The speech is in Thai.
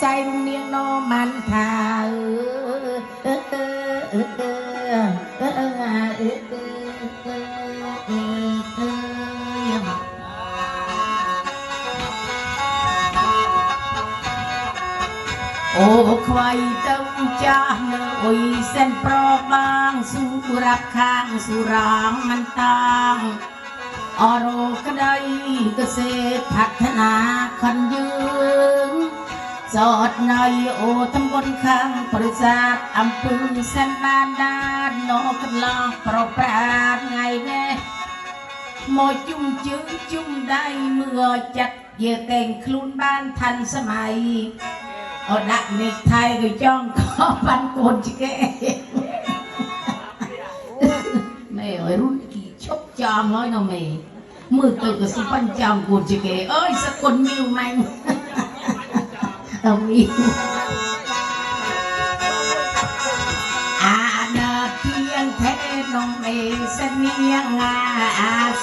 សែងនាងណមិនថាអឺអឺអឺអឺអឺអឺអូខ្វាយទៅចាស់នៅអុយសែនប្របាងសុរាប់ខាងសុរាងមិនតាងអរោក្ដីកសេផាត់ណា จอดนายโอตำบลข้างปริศาสอำเภอสันบานดานนอกกัลองปรปราดไงแน่หมอจุ่มจื้อจุ่มได้เมื่อจัดเยื่อเต่งคลุนบ้านทันสมัยเอาดักในไทยก็จ้องขอปันโนจิเกไม่เอ้ยรุ่นกี่ชกจอมน้อยน้องเมย์มือตัวก็สิปันจอมโกนจิเกเอ้ยสกุลมิวแมง đồng yêu. À đợt thiên thế nông mê sân nghiêng à, à